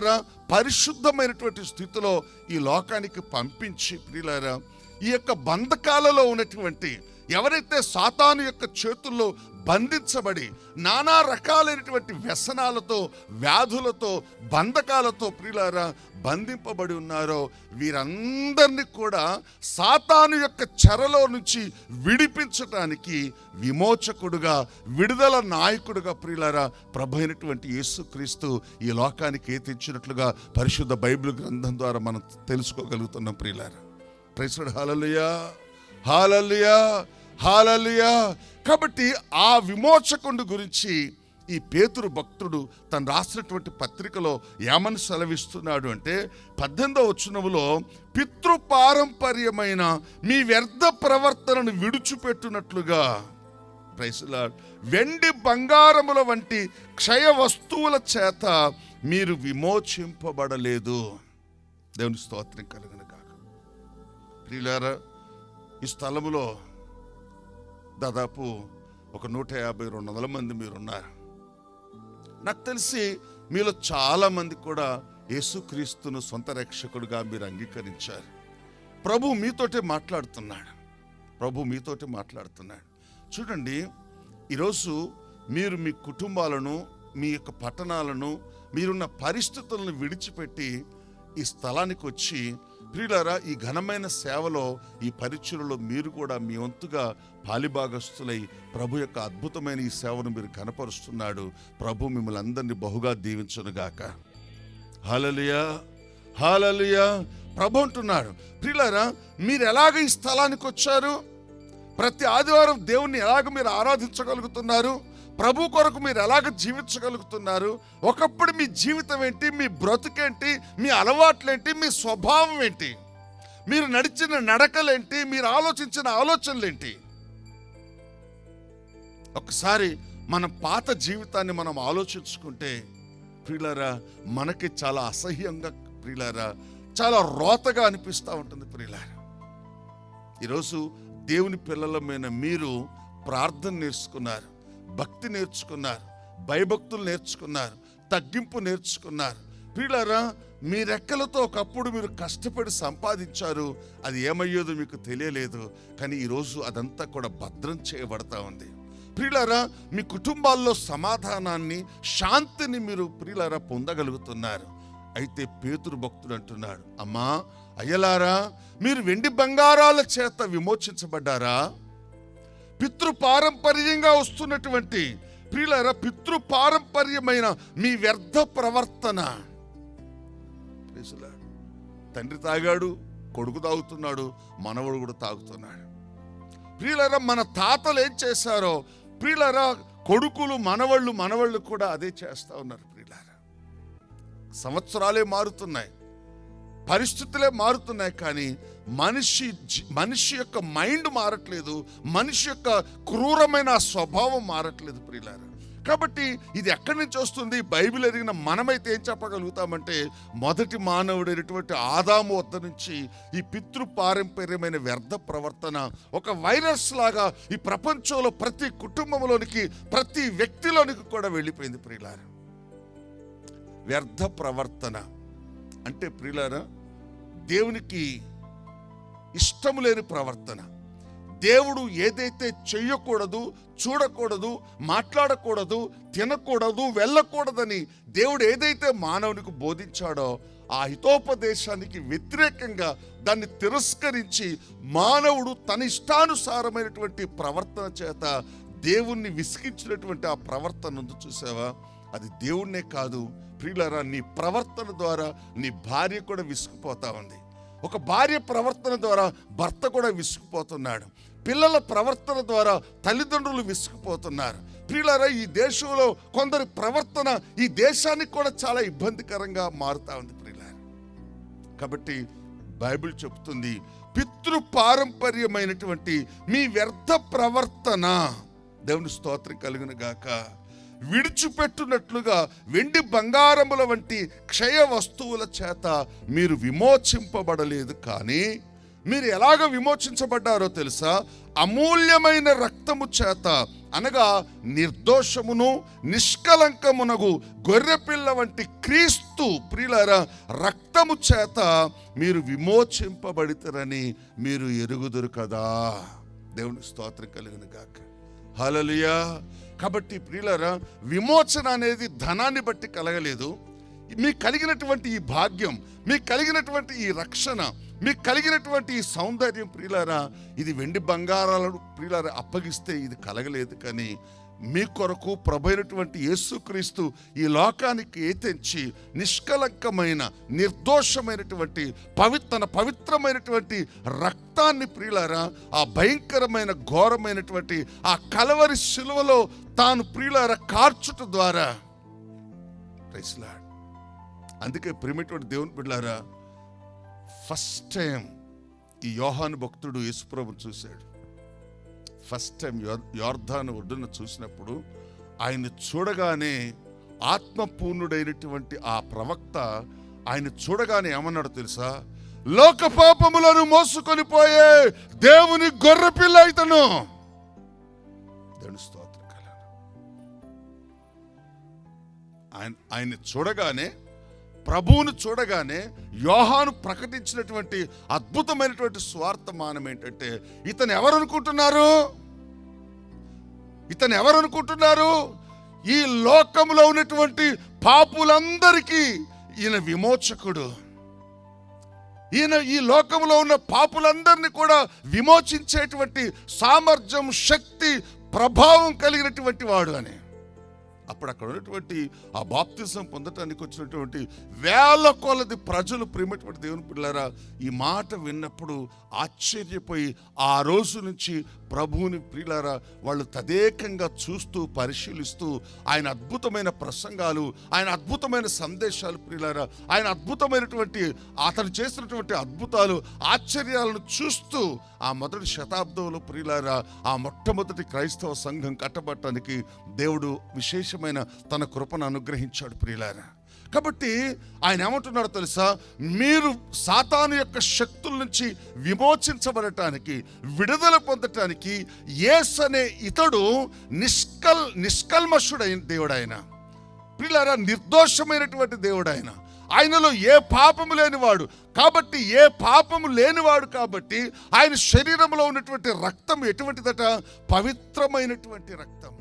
ప్రియులారా పరిశుద్ధమైనటువంటి స్థితిలో ఈ లోకానికి పంపించి ప్రియులారా ఈ యొక్క బంధకాలలో ఉన్నటువంటి ఎవరైతే సాతాను యొక్క చేతుల్లో బంధించబడి నానా రకాలైనటువంటి వ్యసనాలతో వ్యాధులతో బంధకాలతో ప్రియులారా బంధింపబడి ఉన్నారో వీరందరినీ కూడా సాతాను యొక్క చెరలో నుంచి విడిపించటానికి విమోచకుడుగా విడుదల నాయకుడుగా ప్రియులారా ప్రభు అయినటువంటి యేసుక్రీస్తు ఈ లోకానికి తెచ్చినట్లుగా పరిశుద్ధ బైబిల్ గ్రంథం ద్వారా మనం తెలుసుకోగలుగుతున్నాం ప్రియులారా. ప్రైసుడు హాలలుయా హాలలుయా హాలలుయా. కాబట్టి ఆ విమోచకుడు గురించి ఈ పేతురు భక్తుడు తను రాసినటువంటి పత్రికలో ఏమని సెలవిస్తున్నాడు అంటే పద్దెనిమిదవ వచనములో పితృపారంపర్యమైన మీ వ్యర్థ ప్రవర్తనను విడిచిపెట్టునట్లుగా ప్రైసులా వెండి బంగారముల వంటి క్షయ వస్తువుల చేత మీరు విమోచింపబడలేదు. దేవుని స్తోత్రం కలిగిన కాక ప్రియులారా ఈ స్థలములో దాదాపు ఒక నూట యాభై రెండు వందల మంది మీరున్నారు. నాకు తెలిసి మీలో చాలా మంది కూడా యేసుక్రీస్తును సొంత రక్షకుడిగా మీరు అంగీకరించారు. ప్రభు మీతోటే మాట్లాడుతున్నాడు. ప్రభు మీతోటే మాట్లాడుతున్నాడు. చూడండి ఈరోజు మీరు మీ కుటుంబాలను మీ యొక్క పట్టణాలను మీరున్న పరిస్థితులను విడిచిపెట్టి ఈ స్థలానికి వచ్చి ప్రియులారా ఈ ఘనమైన సేవలో ఈ పరిచయలో మీరు కూడా మీ వంతుగా పాలిభాగస్తులై ప్రభు యొక్క అద్భుతమైన ఈ సేవను మీరు కనపరుస్తున్నాడు ప్రభు మిమ్మల్ని అందరినీ బహుగా దీవించునుగాక హాలలియా హాలలియా ప్రభు అంటున్నాడు ప్రియులారా మీరు ఎలాగ ఈ స్థలానికి వచ్చారు? ప్రతి ఆదివారం దేవుణ్ణి ఎలాగ మీరు ఆరాధించగలుగుతున్నారు? ప్రభు కొరకు మీరు ఎలాగ జీవించగలుగుతున్నారు? ఒకప్పుడు మీ జీవితం ఏంటి? మీ బ్రతుకేంటి? మీ అలవాట్లేంటి? మీ స్వభావం ఏంటి? మీరు నడిచిన నడకలేంటి? మీరు ఆలోచించిన ఆలోచనలేంటి? ఒకసారి మన పాత జీవితాన్ని మనం ఆలోచించుకుంటే ప్రియులరా మనకి చాలా అసహ్యంగా ప్రియులరా చాలా రోతగా అనిపిస్తూ ఉంటుంది ప్రియులారా. ఈరోజు దేవుని పిల్లలమైన మీరు ప్రార్థన నేర్చుకున్నారు. భక్తి నేర్చుకున్నారు భయభక్తులు నేర్చుకున్నారు తగ్గింపు నేర్చుకున్నారు. ప్రియులారా మీ రెక్కలతో ఒకప్పుడు మీరు కష్టపడి సంపాదించారు అది ఏమయ్యేదో మీకు తెలియలేదు కానీ ఈరోజు అదంతా కూడా భద్రం చేయబడతా ఉంది. ప్రియులారా మీ కుటుంబాల్లో సమాధానాన్ని శాంతిని మీరు ప్రియులారా పొందగలుగుతున్నారు. అయితే పేతురు భక్తుడు అంటున్నాడు అమ్మా అయ్యలారా మీరు వెండి బంగారాల చేత విమోచించబడ్డారా? పితృ పారంపర్యంగా వస్తున్నటువంటి ప్రియులారా పితృ పారంపర్యమైన మీ వ్యర్థ ప్రవర్తన. తండ్రి తాగాడు కొడుకు తాగుతున్నాడు మనవడు కూడా తాగుతున్నాడు. ప్రియులరా మన తాతలు ఏం చేశారో ప్రియులరా కొడుకులు మనవళ్ళు మనవళ్ళు కూడా అదే చేస్తా ఉన్నారు ప్రియులారా. సంవత్సరాలే మారుతున్నాయి. పరిస్థితులే మారుతున్నాయి కానీ మనిషి మనిషి యొక్క మైండ్ మారట్లేదు మనిషి యొక్క క్రూరమైన స్వభావం మారట్లేదు ప్రియులారా. కాబట్టి ఇది ఎక్కడి నుంచి వస్తుంది? బైబిల్ ఎదిగిన మనమైతే ఏం చెప్పగలుగుతామంటే మొదటి మానవుడైనటువంటి ఆదాము వద్ద నుంచి ఈ పితృ పారంపర్యమైన వ్యర్థ ప్రవర్తన ఒక వైరస్ లాగా ఈ ప్రపంచంలో ప్రతి కుటుంబంలోనికి ప్రతి వ్యక్తిలోనికి కూడా వెళ్ళిపోయింది ప్రియులారా. వ్యర్థ ప్రవర్తన. అంటే ప్రియులారా దేవునికి ఇష్టము లేని ప్రవర్తన. దేవుడు ఏదైతే చేయకూడదు చూడకూడదు మాట్లాడకూడదు తినకూడదు వెళ్ళకూడదని దేవుడు ఏదైతే మానవునికి బోధించాడో ఆ హితోపదేశానికి వ్యతిరేకంగా దాన్ని తిరస్కరించి మానవుడు తన ఇష్టానుసారమైనటువంటి ప్రవర్తన చేత దేవుణ్ణి విసిగించినటువంటి ఆ ప్రవర్తన చూసావా? అది దేవుణ్ణే కాదు. ప్రియులరా నీ ప్రవర్తన ద్వారా నీ భార్య కూడా విసిగిపోతా ఉంది. ఒక భార్య ప్రవర్తన ద్వారా భర్త కూడా విసుకుపోతున్నాడు పిల్లల ప్రవర్తన ద్వారా తల్లిదండ్రులు విసుకుపోతున్నారు ప్రియులారా ఈ దేశంలో కొందరి ప్రవర్తన ఈ దేశానికి కూడా చాలా ఇబ్బందికరంగా మారుతా ఉంది ప్రియులారా. కాబట్టి బైబిల్ చెబుతుంది పితృ పారంపర్యమైనటువంటి మీ వ్యర్థ ప్రవర్తన దేవుని స్తోత్రం కలుగును గాక. విడిచిపెట్టునట్లుగా వెండి బంగారముల వంటి క్షయ వస్తువుల చేత మీరు విమోచింపబడలేదు కానీ మీరు ఎలాగ విమోచించబడ్డారో తెలుసా? అమూల్యమైన రక్తము చేత అనగా నిర్దోషమును నిష్కలంకమునగు గొర్రెపిల్ల వంటి క్రీస్తు ప్రియులారా రక్తము చేత మీరు విమోచింపబడితరని మీరు ఎరుగుదురు కదా. దేవుని స్తోత్రం కలిగిన గాక. హలలియా కాబట్టి ప్రియులరా విమోచన అనేది ధనాన్ని బట్టి కలగలేదు. మీకు కలిగినటువంటి ఈ భాగ్యం మీకు కలిగినటువంటి ఈ రక్షణ మీకు కలిగినటువంటి ఈ సౌందర్యం ప్రియులారా ఇది వెండి బంగారాలను ప్రియులారా అప్పగిస్తే ఇది కలగలేదు. కానీ మీ కొరకు ప్రభైనటువంటి యేసుక్రీస్తు ఈ లోకానికి ఏతెంచి నిష్కలంకమైన నిర్దోషమైనటువంటి పవిత్ర పవిత్రమైనటువంటి రక్తాన్ని ప్రియులారా ఆ భయంకరమైన ఘోరమైనటువంటి ఆ కలవరి శిలువలో తాను ప్రియులారా కార్చుట ద్వారా. అందుకే ప్రేమటువంటి దేవుని బిడ్డారా ఫస్ట్ టైం ఈ యోహాను భక్తుడు యేసుప్రభు చూశాడు. ఫస్ట్ టైం యోర్ధాను ఒడ్డున చూసినప్పుడు ఆయన చూడగానే ఆత్మపూర్ణుడైనటువంటి ఆ ప్రవక్త ఆయన చూడగానే ఏమన్నాడు తెలుసా? లోక పాపములను మోసుకొని పోయే దేవుని గొర్రె పిల్ల ఇతను. దేవుని స్తోత్రం ఆయన ఆయన్ని చూడగానే ప్రభువును చూడగానే యోహాను ప్రకటించినటువంటి అద్భుతమైనటువంటి స్వార్థమానం ఏంటంటే ఇతను ఎవరు అనుకుంటున్నారు ఇతను ఎవరు అనుకుంటున్నారు ఈ లోకంలో ఉన్నటువంటి పాపులందరికీ ఈయన విమోచకుడు. ఈయన ఈ లోకంలో ఉన్న పాపులందరినీ కూడా విమోచించేటువంటి సామర్థ్యం శక్తి ప్రభావం కలిగినటువంటి వాడు అని. అప్పుడు అక్కడ ఉన్నటువంటి ఆ బాప్తిజం పొందటానికి వచ్చినటువంటి వేల కొలది ప్రజలు ప్రేమటువంటి దేవుని పిల్లారా ఈ మాట విన్నప్పుడు ఆశ్చర్యపోయి ఆ రోజు నుంచి ప్రభువుని ప్రియులారా వాళ్ళు తదేకంగా చూస్తూ పరిశీలిస్తూ ఆయన అద్భుతమైన ప్రసంగాలు ఆయన అద్భుతమైన సందేశాలు ప్రియులారా ఆయన అద్భుతమైనటువంటి అతను చేసినటువంటి అద్భుతాలు ఆశ్చర్యాలను చూస్తూ ఆ మొదటి శతాబ్దంలో ప్రియులారా ఆ మొట్టమొదటి క్రైస్తవ సంఘం కట్టబట్టడానికి దేవుడు విశేషం విశేషమైన తన కృపను అనుగ్రహించాడు ప్రియులారా. కాబట్టి ఆయన ఏమంటున్నాడో తెలుసా? మీరు సాతాను యొక్క శక్తుల నుంచి విమోచించబడటానికి విడుదల పొందటానికి యేస్ అనే ఇతడు నిష్కల్ నిష్కల్మషుడైన దేవుడు ఆయన పిల్లరా నిర్దోషమైనటువంటి దేవుడు ఆయన ఆయనలో ఏ పాపము లేనివాడు. కాబట్టి ఏ పాపము లేనివాడు కాబట్టి ఆయన శరీరంలో ఉన్నటువంటి రక్తం ఎటువంటిదట? పవిత్రమైనటువంటి రక్తం